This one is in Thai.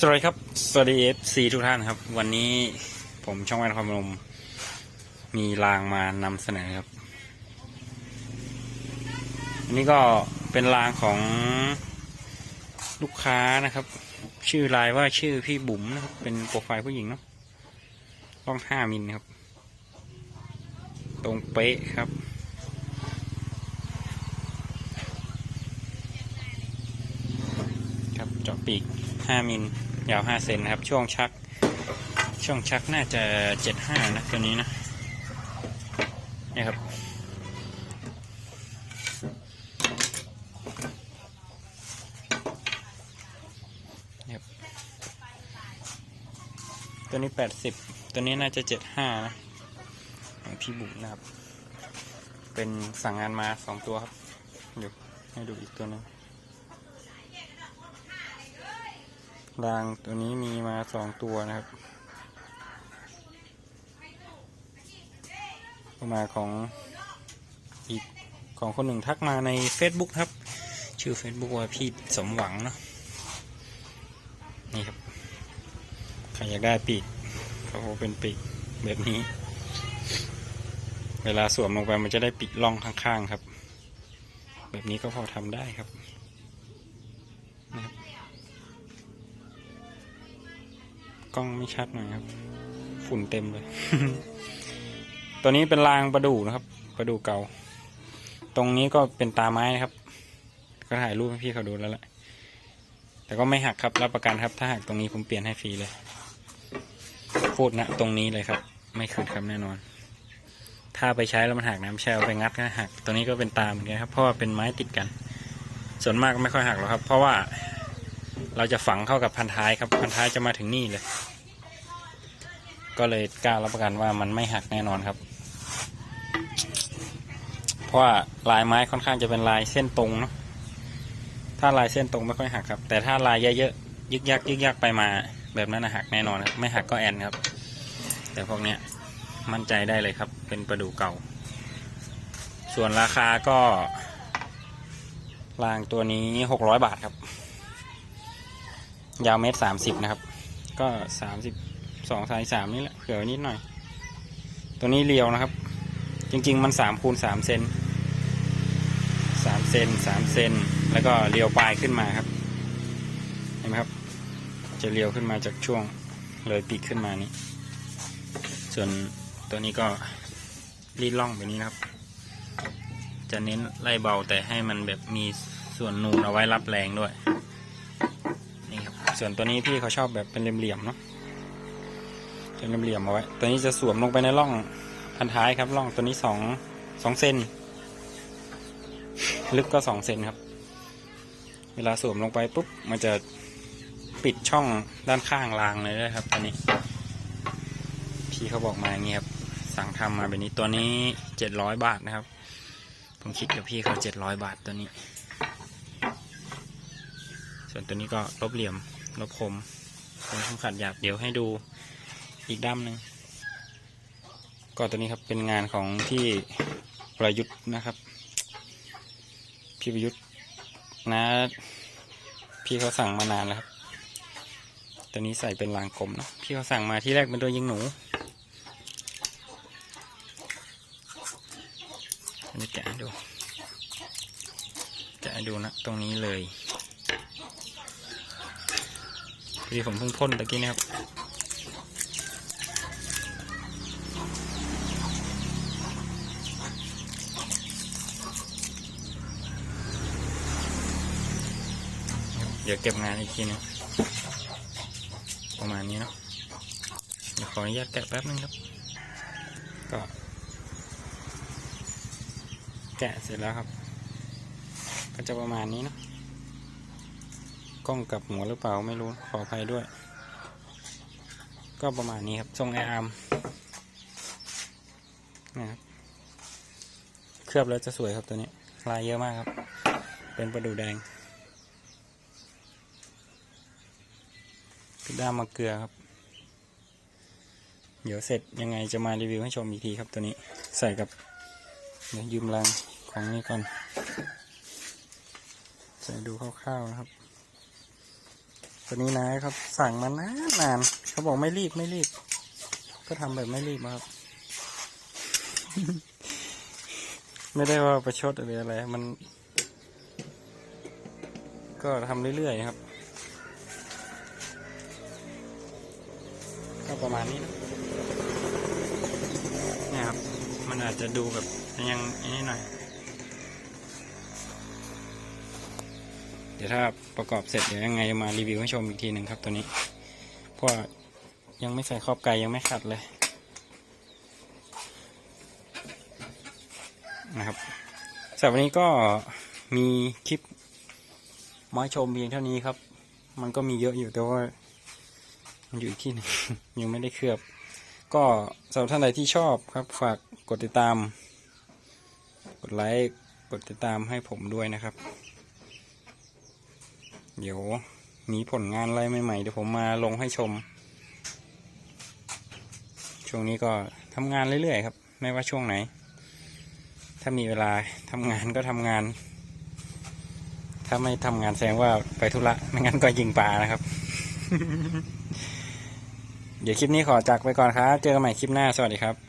สวัสดีครับ สวัสดีเอฟซีทุกท่านครับ วันนี้ผมช่องวันความลมมีรางมานำเสนอครับ อันนี้ก็เป็นรางของลูกค้านะครับ ชื่อรายว่าชื่อพี่บุ๋มนะครับ เป็นโปรไฟล์ผู้หญิงเนาะกล้องห้ามิลครับ ตรงเป๊ะครับครับเจาะปีก 5มิลยาว5เซนนะครับ ช่วงชัก ช่วงชักน่าจะ 75 นะตัวนี้นะนี่ครับตัวนี้ 80 ตัวนี้น่าจะ 75 นะของพี่บุ๋มนะครับ เป็นสั่งงานมา 2 ตัวครับ เดี๋ยวให้ดูอีกตัวหนึง รางตัวนี้มีมาสองตัวนะครับมาของอีกของคนหนึ่งทักมาใน Facebook ครับ ชื่อ Facebook ว่าพี่สมหวังเนาะนี่ครับ ใครอยากได้ปีกเขาเป็นปีกแบบนี้ เวลาสวมลงไปมันจะได้ปีกล่องข้างๆครับ แบบนี้ก็พอทำได้ครับนะครับ กล้องไม่ชัดหน่อยครับ ฝุ่นเต็มเลย ตัวนี้เป็นรางประดู่นะครับ ประดู่เก่า ตรงนี้ก็เป็นตาไม้นะครับ ก็ถ่ายรูปให้พี่เขาดูแล้วแหละ แต่ก็ไม่หักครับ รับประกันครับ ถ้าหักตรงนี้ผมเปลี่ยนให้ฟรีเลย พูดนะตรงนี้เลยครับ ไม่คืนครับแน่นอน ถ้าไปใช้แล้วมันหักน้ำแช่อไปงัดก็หัก ตัวนี้ก็เป็นตาเหมือนกันครับ เพราะว่าเป็นไม้ติดกัน ส่วนมากก็ไม่ค่อยหักหรอกครับ เพราะว่า เราจะฝังเข้ากับพันท้ายครับพันท้ายจะมาถึงนี่เลย ก็เลยกล้ารับประกันว่ามันไม่หักแน่นอนครับ เพราะว่าลายไม้ค่อนข้างจะเป็นลายเส้นตรงเนาะถ้าลายเส้นตรงไม่ค่อยหักครับ แต่ถ้าลายเยอะๆยึกยักยึกยักไปมาแบบนั้นนะหักแน่นอนครับไม่หักก็แอนครับ แต่พวกเนี้ยมั่นใจได้เลยครับ เป็นประดูเก่า ส่วนราคาก็รางตัวนี้หกร้อยบาทครับ ยาวเมตรสามสิบนะครับ ก็สามสิบสองสายสามนี่แหละเผื่อนิดหน่อย ตัวนี้เรียวนะครับ จริง ๆ มันสามคูณสามเซนสามเซนสามเซนแล้วก็เรียวปลายขึ้นมาครับ เห็นไหมครับ จะเรียวขึ้นมาจากช่วงเลยปีกขึ้นมานี้ส่วนตัวนี้ก็รีดล่องแบบนี้นะครับ จะเน้นไล่เบาแต่ให้มันแบบมีส่วนนูนเอาไว้รับแรงด้วย ส่วนตัวนี้พี่เขาชอบแบบเป็นเหลี่ยมๆเนาะเป็นเหลี่ยมๆเอาไว้ ตัวนี้จะสวมลงไปในร่องพันท้ายครับร่องตัวนี้สองสองเซนลึกก็สองเซนครับ เวลาสวมลงไปปุ๊บมันจะปิดช่องด้านข้างรางเลยนะครับตัวนี้ พี่เขาบอกมาอย่างนี้ครับ สั่งทำมาแบบนี้ตัวนี้เจ็ดร้อยบาทนะครับ ผมคิดกับพี่เขาเจ็ดร้อยบาทตัวนี้ ส่วนตัวนี้ก็ลบเหลี่ยม ลบคมเป็นคำขัดหยาบเดี๋ยวให้ดูอีกด้ามหนึ่งก็ตัวนี้ครับเป็นงานของพี่ประยุทธ์นะครับ พี่ประยุทธ์นะพี่เขาสั่งมานานแล้วครับ ตัวนี้ใส่เป็นรางกลมเนาะพี่เขาสั่งมาที่แรกเป็นตัวยิงหนูอันนี้แกะดูแกะดูนะตรงนี้เลย พอดีผมเพิ่งพ่นตะกี้นะครับเดี๋ยวเก็บงานอีกทีนึงประมาณนี้เนาะเดี๋ยวขออนุญาตแกะแป๊บนึงครับ ก็ แกะเสร็จแล้วครับ ก็จะประมาณนี้เนาะ กล้องกับหัวหรือเปล่าไม่รู้ขออภัยด้วย ก็ประมาณนี้ครับทรงไออาร์มนะครับเคลือบแล้วจะสวยครับตัวนี้ ลายเยอะมากครับ เป็นประดูแดงพิด้ามมะเกลือครับ เดี๋ยวเสร็จยังไงจะมารีวิวให้ชมอีกทีครับตัวนี้ใส่กับเดี๋ยวยืมรังของนี้ก่อนใส่ดูคร่าวๆนะครับ ตัวนี้นะครับ สั่งมานานนานเขาบอกไม่รีบไม่รีบ ก็ทำแบบไม่รีบครับ ไม่ได้ว่าประชดหรืออะไร มัน ก็ทำเรื่อยๆครับ ก็ประมาณนี้นะเนี่ยครับ มันอาจจะดูแบบยังนนี้หน่อย เดี๋ยวถ้าประกอบเสร็จเดี๋ยวยังไงมารีวิวให้ชมอีกทีหนึ่งครับตัวนี้ เพราะยังไม่ใส่ครอบไก่ยังไม่ขัดเลยนะครับสำหรับวันนี้ก็มีคลิปมาชมเพียงเท่านี้ครับ มันก็มีเยอะอยู่แต่ว่ามันอยู่อีกที่หนึงยังไม่ได้เคลือบ ก็สำหรับท่านใดที่ชอบครับ ฝากกดติดตาม กดไลค์ กดติดตามให้ผมด้วยนะครับ เดี๋ยวมีผลงานอะไรใหม่ๆเดี๋ยวผมมาลงให้ชม ช่วงนี้ก็ทำงานเรื่อยๆครับ ไม่ว่าช่วงไหน ถ้ามีเวลาทำงานก็ทำงาน ถ้าไม่ทำงานแสดงว่าไปธุระไม่งั้นก็ยิงปลานะครับ เดี๋ยวคลิปนี้ขอจากไปก่อนครับ เจอกันใหม่คลิปหน้าสวัสดีครับ